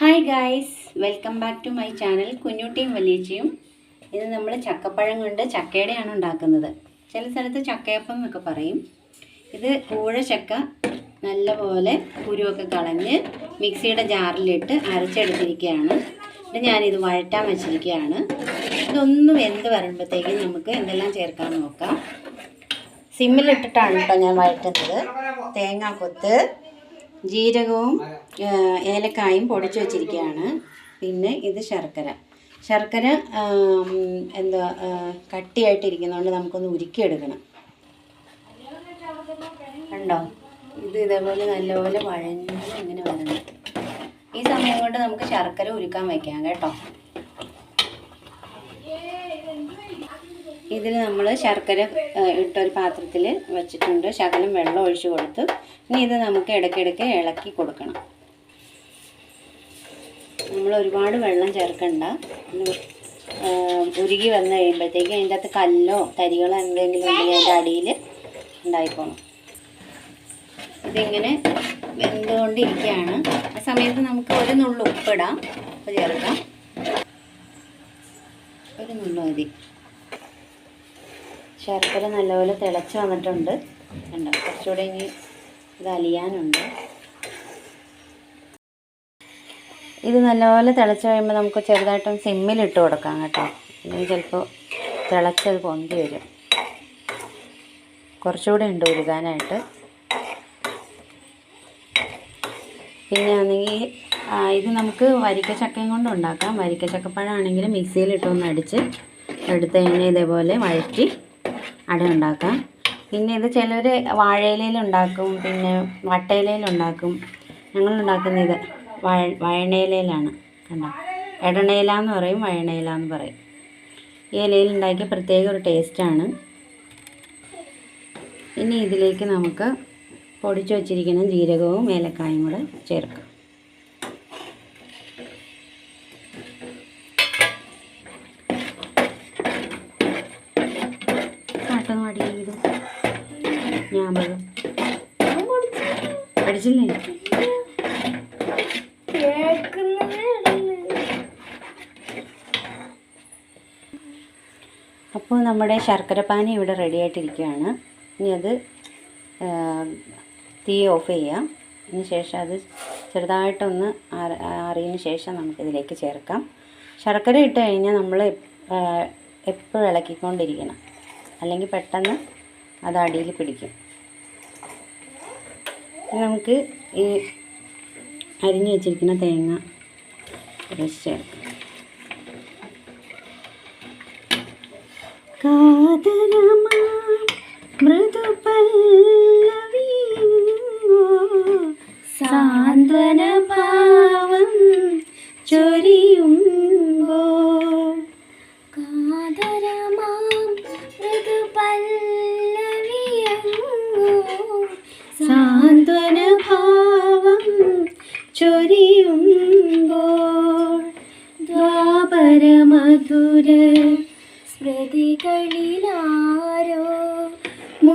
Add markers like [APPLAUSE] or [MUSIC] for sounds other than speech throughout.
Hi guys welcome back to my channel കുഞ്ഞുട്ടിയും വലിയച്ചിയും ഇത് നമ്മൾ ചക്കപ്പഴം കൊണ്ട് ചക്കയുടെയാണ് ഉണ്ടാക്കുന്നത്. ചില സ്ഥലത്ത് ചക്കയപ്പം എന്നൊക്കെ പറയും. ഇത് കൂഴച്ചക്ക നല്ലപോലെ കുരുവൊക്കെ കളഞ്ഞ് മിക്സിയുടെ ജാറിലിട്ട് അരച്ചെടുത്തിരിക്കുകയാണ്. ഇത് ഞാനിത് വഴറ്റാൻ വെച്ചിരിക്കുകയാണ്. ഇതൊന്ന് വെന്ത് വരുമ്പോഴത്തേക്കും നമുക്ക് എന്തെല്ലാം ചേർക്കാൻ നോക്കാം. സിമ്മിലിട്ടിട്ടാണ് കേട്ടോ ഞാൻ വഴറ്റുന്നത്. തേങ്ങാക്കൊത്ത് ജീരകവും ഏലക്കായും പൊടിച്ചു വച്ചിരിക്കുകയാണ്. പിന്നെ ഇത് ശർക്കര. ശർക്കര എന്താ കട്ടിയായിട്ടിരിക്കുന്നതുകൊണ്ട് നമുക്കൊന്ന് ഉരുക്കിയെടുക്കണം. കണ്ടോ? ഇത് ഇതേപോലെ നല്ലപോലെ വഴഞ്ഞ് ഇങ്ങനെ വരണം. ഈ സമയം കൊണ്ട് നമുക്ക് ശർക്കര ഉരുക്കാൻ വയ്ക്കാം കേട്ടോ. ഇതിൽ നമ്മൾ ശർക്കര ഇട്ടൊരു പാത്രത്തിൽ വെച്ചിട്ടുണ്ട്. ശകലം വെള്ളം ഒഴിച്ചു കൊടുത്ത് ഇനി ഇത് നമുക്ക് ഇടയ്ക്കിടയ്ക്ക് ഇളക്കി കൊടുക്കണം. നമ്മൾ ഒരുപാട് വെള്ളം ചേർക്കണ്ട. ഉരുകി വന്നു കഴിയുമ്പോഴത്തേക്ക് അതിന്റെ അകത്ത് കല്ലോ തരികളോ എന്തെങ്കിലും ഉണ്ടെങ്കിൽ അതിന്റെ അടിയിൽ ഉണ്ടായിക്കോണം ഇതിങ്ങനെ വെന്തുകൊണ്ടിരിക്കുകയാണ്. ആ സമയത്ത് നമുക്ക് ഒരു നുള്ളു ഉപ്പിടാം. ഉപ്പ് ചേർക്കാം. ഒരു നുള്ളു മതി. ശർക്കര നല്ലപോലെ തിളച്ച് വന്നിട്ടുണ്ട്. കണ്ടോ? കുറച്ചുകൂടെ ഇനി ഇത് അലിയാനുണ്ട്. ഇത് നല്ലപോലെ തിളച്ച് കഴിയുമ്പോൾ നമുക്ക് ചെറുതായിട്ടൊന്ന് സിമ്മിലിട്ട് കൊടുക്കാം കേട്ടോ. അല്ലെങ്കിൽ ചിലപ്പോൾ തിളച്ചത് പൊന്തി വരും. കുറച്ചുകൂടെ ഉണ്ട് ഉരുകാനായിട്ട്. പിന്നെ ആണെങ്കിൽ ഇത് നമുക്ക് വരിക്ക ചക്കയും കൊണ്ട് ഉണ്ടാക്കാം. വരിക്ക മിക്സിയിൽ മിക്സിയിലിട്ടൊന്ന് അടിച്ച് എടുത്ത് ഇതേപോലെ വഴറ്റി അട ഉണ്ടാക്കാം. പിന്നെ ഇത് ചിലർ വാഴയിലയിൽ ഉണ്ടാക്കും പിന്നെ വട്ടയിലയിൽ ഉണ്ടാക്കും. ഞങ്ങൾ ഉണ്ടാക്കുന്ന ഇത് വഴ വഴണയിലയിലാണ് കണ്ടോ? എടണയില എന്ന് പറയും വഴണയില എന്ന് പറയും. ഈ ഇലയിൽ ഉണ്ടാക്കിയ പ്രത്യേക ഒരു ടേസ്റ്റാണ് ഇനി ഇതിലേക്ക് നമുക്ക് പൊടിച്ചു വച്ചിരിക്കുന്ന ജീരകവും ഏലക്കായും കൂടെ ചേർക്കാം. കാട്ടൊന്നും അടിയത് ഞാൻ അടിച്ചില്ലേ അപ്പോൾ നമ്മുടെ ശർക്കരപ്പാനി ഇവിടെ റെഡി ആയിട്ടിരിക്കുകയാണ്. ഇനി അത് തീ ഓഫ് ചെയ്യാം. അതിന് ശേഷം അത് ചെറുതായിട്ടൊന്ന് അറിയതിന് ആറിയതിന് ശേഷം നമുക്കിതിലേക്ക് ചേർക്കാം. ശർക്കര ഇട്ട് കഴിഞ്ഞാൽ നമ്മൾ എപ്പോഴും ഇളക്കിക്കൊണ്ടിരിക്കണം. അല്ലെങ്കിൽ പെട്ടെന്ന് അത് അടിയിൽ പിടിക്കും. നമുക്ക് ഈ അരിഞ്ഞു വെച്ചിരിക്കുന്ന തേങ്ങ കുറച്ച് ചേർക്കാം. കാതരമാ മൃദുപല്ലവീങ്ങോ സാന്ത്വന ഭാവം ചൊരിയുമ്പോ കാതരമാം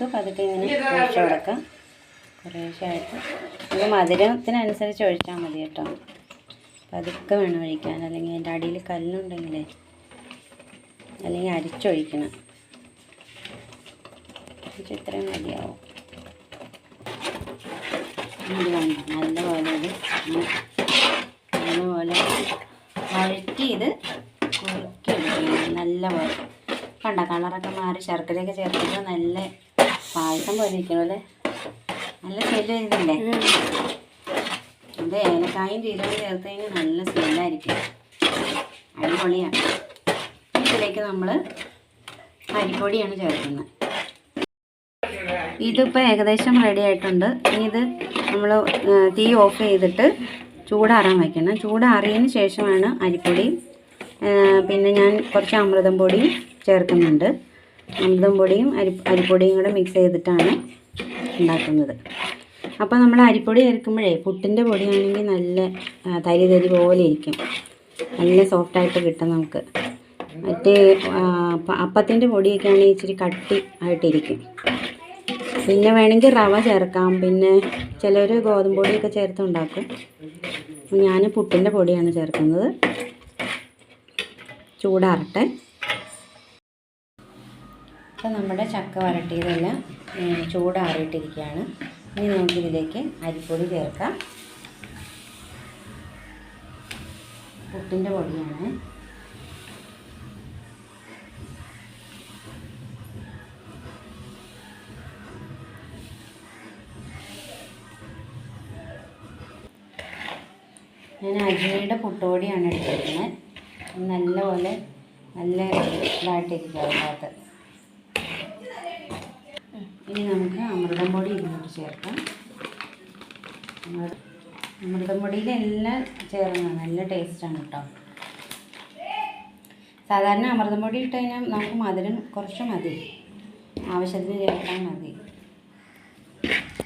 നമുക്ക് പതുക്കെ ഇങ്ങനെ ഒഴിച്ചു കൊടുക്കാം. കുറേശ്ശായിട്ട്. ഇത് മധുരത്തിനനുസരിച്ച് ഒഴിച്ചാൽ മതി കേട്ടോ. പതുക്കെ വേണം ഒഴിക്കാൻ. അല്ലെങ്കിൽ അതിന്റെ അടിയിൽ കല്ലുണ്ടെങ്കിലേ അല്ലെങ്കിൽ അരിച്ചൊഴിക്കണം. ഇത്രയും മതിയാവും. നല്ലപോലെ ഇത് നല്ലപോലെ വഴറ്റി ഇത് കുറുക്കി എടുക്കണം നല്ലപോലെ. കണ്ട? കളറൊക്കെ മാറി. ശർക്കരയൊക്കെ ചേർത്തിട്ട് നല്ല പായസം പോലെ ഇരിക്കണം അല്ലേ? നല്ല സ്മെല്ല് വരുന്നില്ലേ? ഇത് ഏലക്കായും ജീരകം ചേർത്ത് കഴിഞ്ഞാൽ നല്ല സ്മെല്ലായിരിക്കും അടിപൊളിയാണ്. ഇതിലേക്ക് നമ്മൾ അരിപ്പൊടിയാണ് ചേർക്കുന്നത്. ഇതിപ്പോൾ ഏകദേശം റെഡി ആയിട്ടുണ്ട്. ഇനി ഇത് നമ്മൾ തീ ഓഫ് ചെയ്തിട്ട് ചൂടാറാൻ വയ്ക്കണം ചൂടാറിയതിന് ശേഷമാണ് അരിപ്പൊടി പിന്നെ ഞാൻ കുറച്ച് അമൃതം പൊടിയും ചേർക്കുന്നുണ്ട്. അമൃതം പൊടിയും അരി അരിപ്പൊടിയും കൂടെ മിക്സ് ചെയ്തിട്ടാണ് ഉണ്ടാക്കുന്നത്. അപ്പോൾ നമ്മൾ അരിപ്പൊടി ചേർക്കുമ്പോഴേ പുട്ടിന്റെ പൊടിയാണെങ്കിൽ നല്ല തരി തരി പോലെ ഇരിക്കും. നല്ല സോഫ്റ്റായിട്ട് കിട്ടും നമുക്ക്. മറ്റേ അപ്പത്തിന്റെ പൊടിയൊക്കെ ആണെങ്കിൽ ഇച്ചിരി കട്ടി ആയിട്ടിരിക്കും. പിന്നെ വേണമെങ്കിൽ റവ ചേർക്കാം. പിന്നെ ചിലർ ഗോതമ്പ് പൊടിയൊക്കെ ചേർത്ത് ഉണ്ടാക്കും ഞാൻ പുട്ടിന്റെ പൊടിയാണ് ചേർക്കുന്നത്. ചൂടാറട്ടെ. ഇപ്പം നമ്മുടെ ചക്ക വരട്ടിയതെല്ലാം ചൂടാറിയിട്ടിരിക്കുകയാണ്. ഇനി നമുക്കിതിലേക്ക് അരിപ്പൊടി ചേർക്കാം. പുട്ടിന്റെ പൊടിയാണ്. ഞാൻ അജ്മയുടെ പുട്ടുപൊടിയാണ് എടുത്തിരിക്കുന്നത്. നല്ലപോലെ നല്ല ഇതായിട്ടിരിക്കും അതിനകത്ത് ഇനി നമുക്ക് അമൃതം പൊടി ഇതിനോട് ചേർക്കാം. അമൃതം പൊടിയിൽ എല്ലാം ചേർന്നതാണ് നല്ല ടേസ്റ്റാണ് കേട്ടോ. സാധാരണ അമൃതം പൊടി ഇട്ട് കഴിഞ്ഞാൽ നമുക്ക് മധുരം കുറച്ച് മതി. ആവശ്യത്തിന് ചേർക്കാൻ മതി.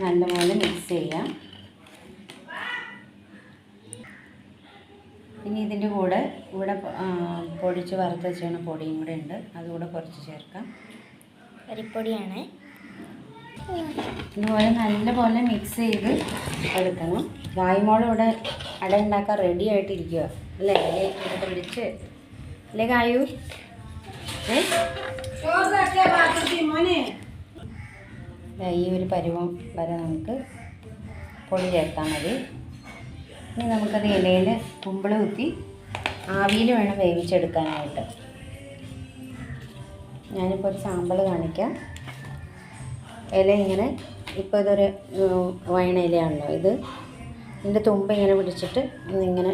നല്ലപോലെ മിക്സ് ചെയ്യാം. ഇനി ഇതിന്റെ കൂടെ ഇവിടെ പൊടിച്ച് വറുത്ത് വെച്ചാണ് പൊടിയും കൂടെ ഉണ്ട്. അതുകൂടെ കുറച്ച് ചേർക്കാം. അരിപ്പൊടിയാണ്. ഇതുപോലെ നല്ലപോലെ മിക്സ് ചെയ്ത് എടുക്കണം. ഗായ്മോൾ ഇവിടെ അട ഉണ്ടാക്കാൻ റെഡി ആയിട്ടിരിക്കുക അല്ലേ? ഇവിടെ വിളിച്ച് അല്ലേ കായു? ഈ ഒരു പരുവം വരെ നമുക്ക് പൊടി ചേർത്താൽ മതി. ഇനി നമുക്കത് ഇലയിൽ കുമ്പിൾ കുത്തി ആവിയിൽ വേണം വേവിച്ചെടുക്കാനായിട്ട്. ഞാനിപ്പോൾ ഒരു സാമ്പിൾ കാണിക്കാം. ഇല ഇങ്ങനെ ഇപ്പോൾ ഇതൊരു വയണ ഇലയാണല്ലോ ഇത്. ഇതിന്റെ തുമ്പ് ഇങ്ങനെ പിടിച്ചിട്ട് ഇന്നിങ്ങനെ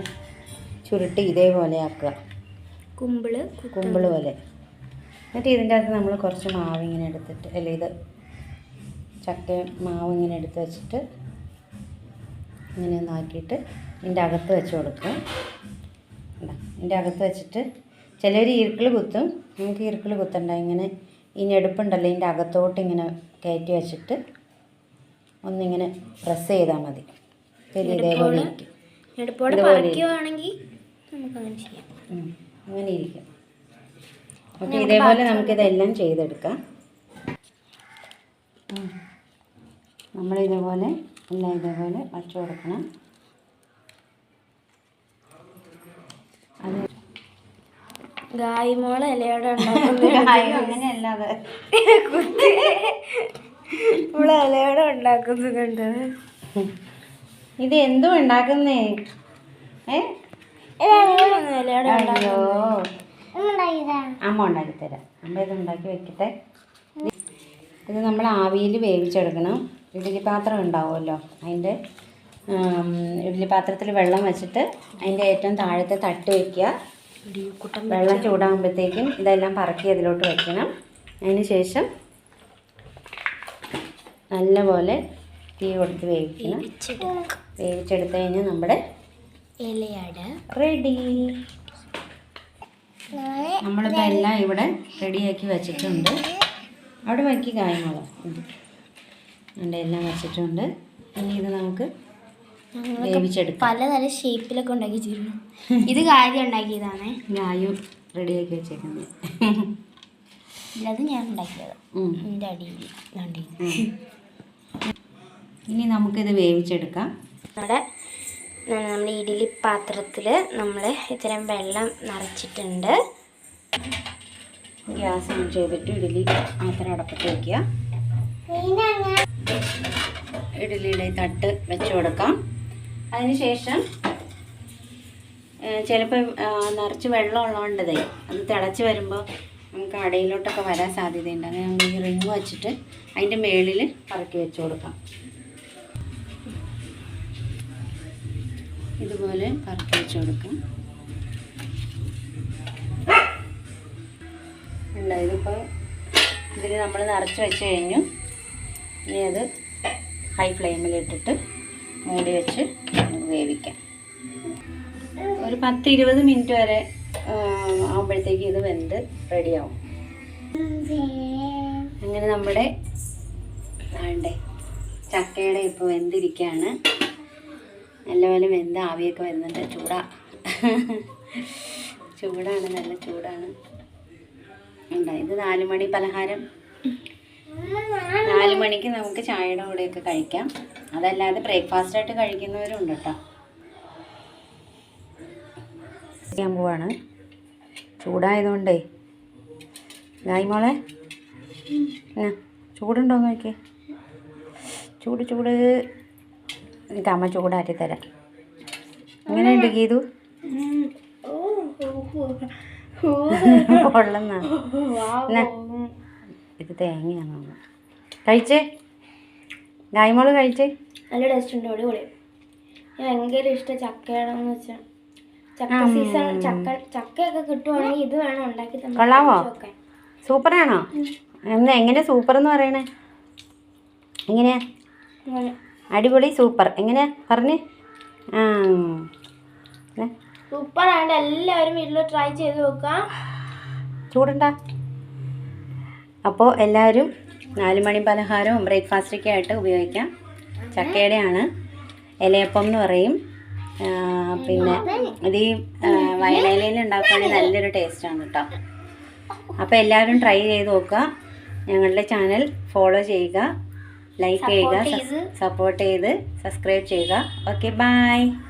ചുരുട്ടി ഇതേപോലെ ആക്കുക. കുമ്പിൾ കുമ്പിൾ പോലെ. എന്നിട്ട് ഇതിന്റെ അകത്ത് നമ്മൾ കുറച്ച് മാവ് ഇങ്ങനെ എടുത്തിട്ട് അല്ല ഇത് ചക്ക മാവ് ഇങ്ങനെ എടുത്ത് വെച്ചിട്ട് ഇങ്ങനെ ഒന്നാക്കിയിട്ട് ഇതിന്റെ അകത്ത് വെച്ച് കൊടുക്കുക. ഇതാ, ഇതിന്റെ അകത്ത് വെച്ചിട്ട് ചിലർ ഈർക്കിൾ കുത്തും. നമുക്ക് ഈർക്കിൾ കുത്തണ്ട ഇങ്ങനെ ഈ ഞെടുപ്പുണ്ടല്ലോ ഇതിന്റെ അകത്തോട്ട് ഇങ്ങനെ കയറ്റി വെച്ചിട്ട് ഒന്നിങ്ങനെ പ്രസ് ചെയ്താൽ മതി. ഇതേപോലെ അങ്ങനെ ഇരിക്കും. ഓക്കെ ഇതേപോലെ നമുക്കിതെല്ലാം ചെയ്തെടുക്കാം. നമ്മളിതേപോലെ എല്ലാം ഇതേപോലെ വച്ചു കൊടുക്കണം അത് ഗായ്മോൾ ഇലയോടെ ഉണ്ടാക്കുന്നത് അങ്ങനെയല്ല അത് ഇവിടെ ഇലയോടെ ഉണ്ടാക്കുന്നത് കണ്ടത്? ഇത് എന്തും ഉണ്ടാക്കുന്നേ? ഏ? ഇലയോടെ അയ്യോ. അമ്മ ഉണ്ടാക്കി തരാം അമ്മ ഇത് ഉണ്ടാക്കി വെക്കട്ടെ. ഇത് നമ്മൾ ആവിയിൽ വേവിച്ചെടുക്കണം. ഇഡ്ഡലി പാത്രം ഉണ്ടാവുമല്ലോ. അതിന്റെ ഇഡ്ഡലി പാത്രത്തിൽ വെള്ളം വെച്ചിട്ട് അതിന്റെ ഏറ്റവും താഴത്തെ തട്ട് വയ്ക്കുക വെള്ളം ചൂടാകുമ്പോഴത്തേക്കും ഇതെല്ലാം പറക്കി അതിലോട്ട് വയ്ക്കണം അതിന് ശേഷം നല്ലപോലെ തീ കൊടുത്ത് വേവിക്കണം. വേവിച്ചെടുത്ത് കഴിഞ്ഞാൽ നമ്മുടെ റെഡി. നമ്മളിപ്പോൾ എല്ലാം ഇവിടെ റെഡിയാക്കി വെച്ചിട്ടുണ്ട്. അവിടെ വയ്ക്കി കാര്യങ്ങളോ എല്ലാം വെച്ചിട്ടുണ്ട്. ഇനി ഇത് നമുക്ക് വേവിച്ചെടുക്കാം. പലതരം ഷേപ്പിലൊക്കെ ഉണ്ടാക്കി വെച്ചിരുന്നു. ഇത് കാര്യം ഉണ്ടാക്കിയതാണ്. ഞായും റെഡിയാക്കി വെച്ചേക്കുന്നത്. ഇല്ലത് ഞാൻ ഉണ്ടാക്കിയത്. എന്റെ അടിയിൽ. ഇനി നമുക്കിത് വേവിച്ചെടുക്കാം. നമ്മുടെ നമ്മുടെ ഇഡലി പാത്രത്തിൽ നമ്മൾ ഇത്തരം വെള്ളം നിറച്ചിട്ടുണ്ട്. ഗ്യാസ് ഓൺ ചെയ്തിട്ട് ഇഡലി പാത്രം അടപ്പത്ത് വയ്ക്കുക ഇഡലിയുടെ തട്ട് വെച്ച് കൊടുക്കാം. അതിനുശേഷം ചിലപ്പോൾ നിറച്ച് വെള്ളം ഉള്ളതുകൊണ്ടതേ അത് തിളച്ച് വരുമ്പോൾ നമുക്ക് അടയിലോട്ടൊക്കെ വരാൻ സാധ്യതയുണ്ട്. അങ്ങനെ നമ്മൾ ഈ റിങ് വെച്ചിട്ട് അതിന്റെ മേളിൽ പറക്കി വെച്ച് കൊടുക്കാം. ഇതുപോലെ പറക്കി വെച്ച് കൊടുക്കാം. ഇതിപ്പോൾ ഇതിൽ നമ്മൾ നിറച്ച് വെച്ച് കഴിഞ്ഞു. ഇനി അത് ഹൈ ഫ്ലെയിമിലിട്ടിട്ട് മൂടി വെച്ച് വേവിക്കാം. ഒരു പത്ത് ഇരുപത് മിനിറ്റ് വരെ ആകുമ്പോഴത്തേക്ക് ഇത് വെന്ത് റെഡിയാവും. അങ്ങനെ നമ്മുടെ വേണ്ടേ ചക്കയുടെ ഇപ്പോൾ വെന്തിരിക്കുകയാണ് നല്ലപോലെ വെന്ത് ആവിയൊക്കെ വരുന്നുണ്ട്. ചൂടാ. ചൂടാണ് നല്ല ചൂടാണ്. ഉണ്ടോ? ഇത് നാല് പലഹാരം. നാല് മണിക്ക് നമുക്ക് ചായയുടെ കൂടെയൊക്കെ കഴിക്കാം. അതല്ലാതെ ബ്രേക്ക്ഫാസ്റ്റ് ആയിട്ട് കഴിക്കുന്നവരുണ്ട് കേട്ടോ. ചെയ്യാൻ പോവാണ്. ചൂടായതുകൊണ്ടേ. ഗായ് മോളെ. എന്നാ, ചൂടുണ്ടോ നോക്കിയേ. ചൂട് ചൂട്. എനിക്ക് അമ്മ ചൂടാറ്റി തരാം. എങ്ങനെയുണ്ട് ഗീതു? കൊള്ളുന്ന. [LAUGHS] ഇത് തേങ്ങയാണ്. കഴിച്ചേ? ഗായ്മോൾ കഴിച്ചേ? നല്ല ടേസ്റ്റ് ഉണ്ട് അടിപൊളി. ഭയങ്കര ഇഷ്ടം ചക്കയാണെന്ന് വെച്ചാൽ ചക്ക സീസൺ ചക്ക ചക്കയൊക്കെ കിട്ടുവാണെങ്കിൽ ഇത് വേണം ഉണ്ടാക്കി കൊള്ളാമോ? സൂപ്പറാണോ? എന്താ എങ്ങനെ സൂപ്പർ എന്ന് പറയണേ? എങ്ങനെയാ? അടിപൊളി സൂപ്പർ. എങ്ങനെയാ? പറഞ്ഞ്. സൂപ്പറാണ് എല്ലാവരും വീട്ടിൽ ട്രൈ ചെയ്ത് നോക്കാം. ചൂടുണ്ട. അപ്പോൾ എല്ലാവരും നാല് മണി പലഹാരവും ബ്രേക്ക്ഫാസ്റ്റൊക്കെ ആയിട്ട് ഉപയോഗിക്കാം. ചക്കയുടെയാണ്. ഇലയപ്പം എന്ന് പറയും. പിന്നെ ഇത് ഈ വയലയിലയിൽ ഉണ്ടാക്കുകയാണെങ്കിൽ നല്ലൊരു ടേസ്റ്റാണ് കേട്ടോ അപ്പോൾ എല്ലാവരും ട്രൈ ചെയ്ത് നോക്കുക. ഞങ്ങളുടെ ചാനൽ ഫോളോ ചെയ്യുക. ലൈക്ക് ചെയ്യുക. സപ്പോർട്ട് ചെയ്ത്. സബ്സ്ക്രൈബ് ചെയ്യുക. Okay bye bye.